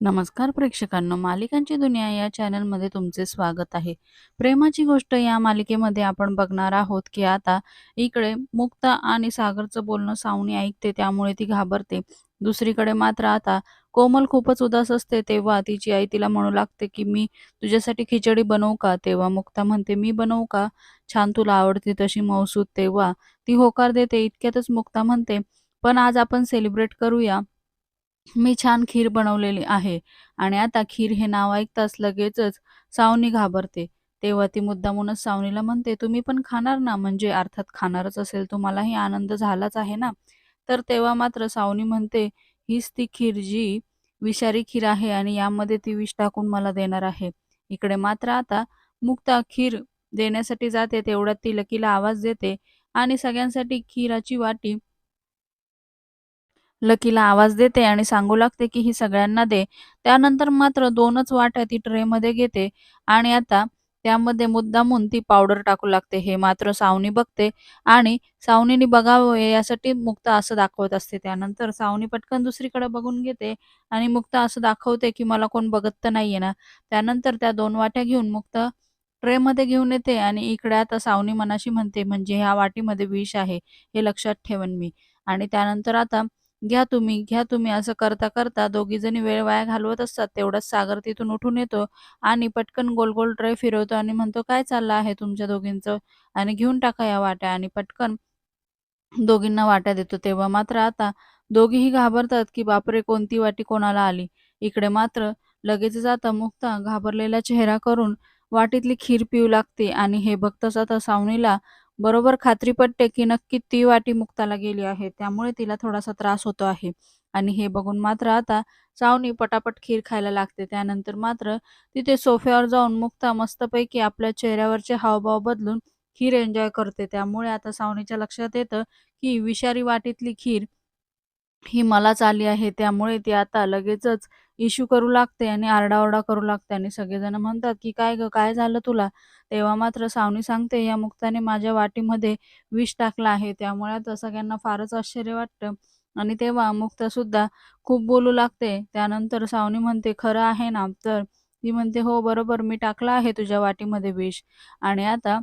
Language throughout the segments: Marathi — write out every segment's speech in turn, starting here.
नमस्कार प्रेक्षकांनो, मालिकांची दुनिया या चॅनलमध्ये तुमचे स्वागत आहे. प्रेमाची गोष्ट या मालिकेमध्ये आपण बघणार आहोत, की आता इकडे मुक्ता आणि सागरचं बोलणं सावणी ऐकते, त्यामुळे ती घाबरते. दुसरीकडे मात्र आता कोमल खूपच उदास असते, तेव्हा तिची आई तिला म्हणू लागते, की "मी तुझ्यासाठी खिचडी बनवू का?" तेव्हा मुक्ता म्हणते, "मी बनवू का? छान तुला आवडते तशी मौसूद." तेव्हा ती होकार देते. इतक्यातच मुक्ता म्हणते, "पण आज आपण सेलिब्रेट करूया. मी छान खीर बनवलेली आहे आणि आता खीर हे नाव ऐकताच लगेचच सावनी घाबरते. तेव्हा ती मुद्दामूनच सावनीला म्हणते, "तुम्ही पण खाणार ना? म्हणजे अर्थात खाणारच असेल तुम्हालाही आनंद झालाच आहे ना?" तर तेव्हा मात्र सावनी म्हणते, "हीच ती खीर जी विषारी खीर आहे आणि यामध्ये ती विष टाकून मला देणार आहे." इकडे मात्र आता मुक्ता खीर देण्यासाठी जाते, तेवढ्यात ती लकीला आवाज देते आणि सगळ्यांसाठी खीराची वाटी लकीला आवाज देते आणि सांगू लागते की ही सगळ्यांना दे. त्यानंतर मात्र दोनच वाट्या ती ट्रेमध्ये घेते आणि आता त्यामध्ये मुद्दामून ती पावडर टाकू लागते. हे मात्र सावनी बघते आणि सावनीने बघावं यासाठी मुक्ता असं दाखवत असते. त्यानंतर सावनी पटकन दुसरीकडे बघून घेते आणि मुक्ता असं दाखवते की मला कोण बघत तर नाहीये ना. त्यानंतर त्या दोन वाट्या घेऊन मुक्ता ट्रेमध्ये घेऊन येते आणि इकडे आता सावनी मनाशी म्हणते, "म्हणजे ह्या वाटीमध्ये विष आहे, हे लक्षात ठेवन मी." आणि त्यानंतर आता "घ्या तुम्ही, घ्या तुम्ही" असं करता-करता दोघीजणी वेळ वाया घालवत असतात. तेवढाच सागर तिथून उठून येतो आणि पटकन गोल-गोल ट्रे फिरवतो आणि म्हणतो, "काय चाललं आहे तुमच्या दोघींचं? आणि घेऊन टाका या वाट्या" आणि पटकन दोघींना वाट्या देतो. तेव्हा मात्र आता दोघीही घाबरतात, की बापरे! कोणती वाटी कोणाला आली. इकडे मात्र लगेचच आता मुक्ता घाबरलेला चेहरा करून वाटीतली खीर पिऊ लागते आणि हे बघताच आता सावणीला बरोबर खात्री पटते, की नक्की ती वाटी मुक्ताला गेली आहे. त्यामुळे तिला थोडासा त्रास होतो आहे. आणि हे बघून मात्र आता सावनी पटापट खीर खायला लागते. त्यानंतर मात्र तिथे सोफ्यावर जाऊन मुक्ता मस्तपैकी आपल्या चेहऱ्यावरचे हावभाव बदलून खीर एन्जॉय करते. त्यामुळे आता सावनीच्या लक्षात येतं, की विषारी वाटीतली खीर ही मलाच आली आहे. त्यामुळे ती आता लगेचच इश्यू करू लागते आणि आरडाओरडा करू लागते आणि सगळेजण म्हणतात, की "काय ग काय झालं तुला?" तेव्हा मात्र सावनी सांगते, "या मुक्ताने माझ्या वाटीमध्ये विष टाकलं आहे." त्यामुळे आता सगळ्यांना फारच आश्चर्य वाटतं आणि तेव्हा मुक्तासुद्धा खूप बोलू लागते. त्यानंतर सावनी म्हणते, "खरं आहे ना?" तर ती म्हणते, "हो, बरोबर मी टाकलं आहे तुझ्या वाटीमध्ये विष." आणि आता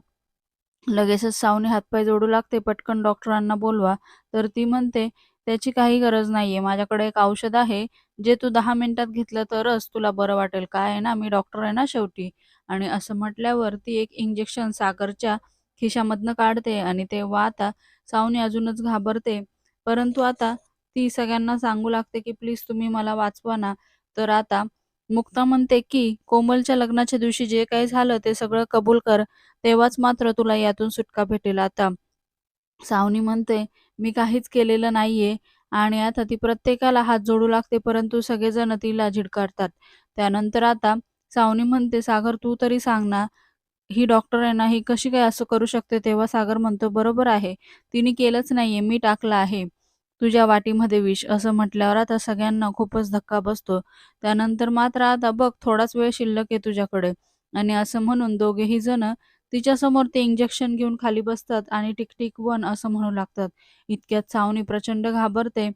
लगेचच सावनी हातपाय जोडू लागते, "पटकन डॉक्टरांना बोलवा." तर ती म्हणते, "त्याची काही गरज नाहीये. माझ्याकडे एक औषध आहे, जे तू दहा मिनिटात घेतलं तरच तुला बरं वाटेल. काय आहे ना, मी डॉक्टर आहे ना शेवटी." आणि असं म्हटल्यावर ती एक इंजेक्शन सागरच्या खिशामधनं काढते आणि तेव्हा आता सावनी अजूनच घाबरते. परंतु आता ती सगळ्यांना सांगू लागते, की "प्लीज तुम्ही मला वाचवा ना." तर आता मुक्ता म्हणते, की "कोमलच्या लग्नाच्या दिवशी जे काही झालं ते सगळं कबूल कर. तेव्हाच मात्र तुला यातून सुटका भेटेल." आता सावनी म्हणते, "मी काहीच केलेलं नाहीये." आणि आता ती प्रत्येकाला हात जोडू लागते, परंतु सगळेजण तिला झिडकारतात. त्यानंतर आता सावनी म्हणते, "सागर तू तरी सांग ना, ही डॉक्टर आहे ना, ही कशी काय असं करू शकते?" तेव्हा सागर म्हणतो, "बरोबर आहे. तिने केलंच नाहीये. मी टाकलं आहे तुझ्या वाटीमध्ये विष." असं म्हटल्यावर आता सगळ्यांना खूपच धक्का बसतो. त्यानंतर मात्र आता बघ थोडाच वेळ शिल्लक आहे तुझ्याकडे आणि असं म्हणून दोघेही जण तिच्यासमोर ते इंजेक्शन घेऊन खाली बसतात आणि टिकटिक वन असं म्हणू लागतात. इतक्यात सावनी प्रचंड घाबरते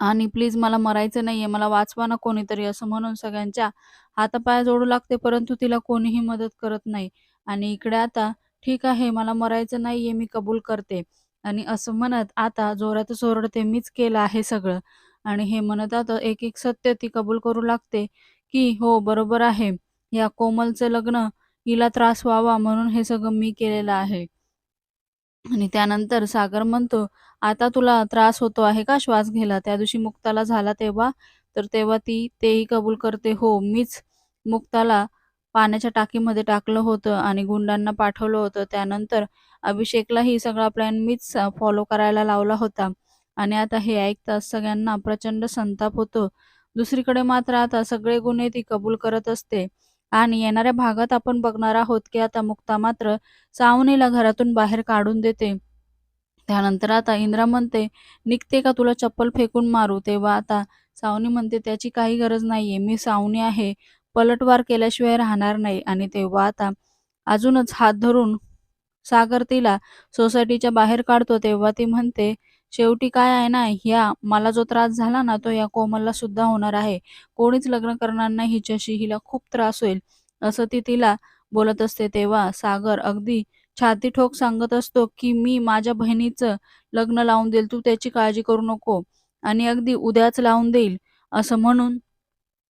आणि "प्लीज मला मरायचं नाहीये, मला वाचवा ना कोणीतरी" असं म्हणून सगळ्यांच्या हातापाया जोडू लागते, परंतु तिला कोणीही मदत करत नाही. आणि इकडे आता "ठीक आहे, मला मरायचं नाहीये, मी कबूल करते" आणि असं म्हणत आता जोरातच ओरडते, "मीच केलं आहे सगळं" आणि हे म्हणत आता एक-एक सत्य ती कबूल करू लागते, की "हो, बरोबर आहे. या कोमलचं लग्न हिला त्रास व्हावा म्हणून हे सगळं मी केलेलं आहे." आणि त्यानंतर सागर म्हणतो, "आता तुला त्रास होतो आहे का श्वास घ्यायला? त्या दिवशी मुक्ताला झाला तेव्हा?" तर तेव्हा ती तेही कबूल करते, "हो, मीच मुक्ताला पाण्याच्या टाकीमध्ये टाकलं होतं आणि गुंडांना पाठवलं होतं. त्यानंतर अभिषेकलाही सगळा प्लॅन मीच फॉलो करायला लावला होता." आणि आता हे ऐकताच सगळ्यांना प्रचंड संताप होतो. दुसरीकडे मात्र आता सगळे गुन्हे ती कबूल करत असते आणि येणाऱ्या भागात आपण बघणार आहोत, की आता मुक्ता मात्र सावनीला घरातून बाहेर काढून देते. त्यानंतर आता इंद्रा म्हणते, "निघते का तुला चप्पल फेकून मारू?" तेव्हा आता सावनी म्हणते, "त्याची काही गरज नाहीये. मी सावनी आहे. पलटवार केल्याशिवाय राहणार नाही." आणि तेव्हा आता अजूनच हात धरून सागर तिला सोसायटीच्या बाहेर काढतो. तेव्हा ती म्हणते, शेवटी काय आहे ना, ह्या मला जो त्रास झाला ना, तो या कोमलला सुद्धा होणार आहे. कोणीच लग्न करणार नाही हिच्याशी, हिला खूप त्रास होईल, असं ती तिला बोलत असते. तेव्हा सागर अगदी छाती ठोक सांगत असतो, की मी माझ्या बहिणीचं लग्न लावून देईल, तू त्याची काळजी करू नको आणि अगदी उद्याच लावून देईल, असं म्हणून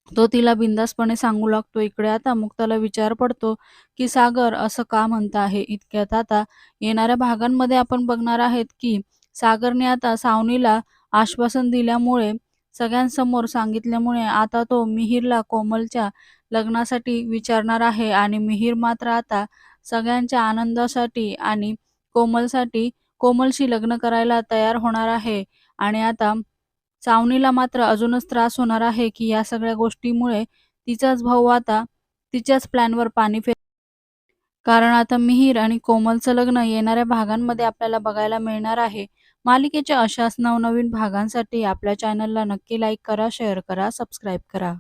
तो तिला बिंदासपणे सांगू लागतो. इकडे आता मुक्ताला विचार पडतो, की सागर असं का म्हणत आहे? इतक्यात आता येणाऱ्या भागांमध्ये आपण बघणार आहेत, की सागरने आता सावनीला आश्वासन दिल्यामुळे, सगळ्यांसमोर सांगितल्यामुळे आता तो मिहिरला कोमलच्या लग्नासाठी विचारणार आहे आणि मिहिर मात्र आता सगळ्यांच्या आनंदासाठी आणि कोमलसाठी कोमलशी लग्न करायला तयार होणार आहे आणि आता सावनीला मात्र अजूनच त्रास होणार आहे, की या सगळ्या गोष्टीमुळे तिचाच भाऊ आता तिच्याच प्लॅनवर पाणी फेर कारण आता मिहीर आणि कोमलचं लग्न येणाऱ्या भागांमध्ये आपल्याला बघायला मिळणार आहे. मालिकेच्या अशाच नवनवीन भागांसाठी आपल्या चॅनलला नक्की लाईक करा, शेअर करा, सबस्क्राईब करा.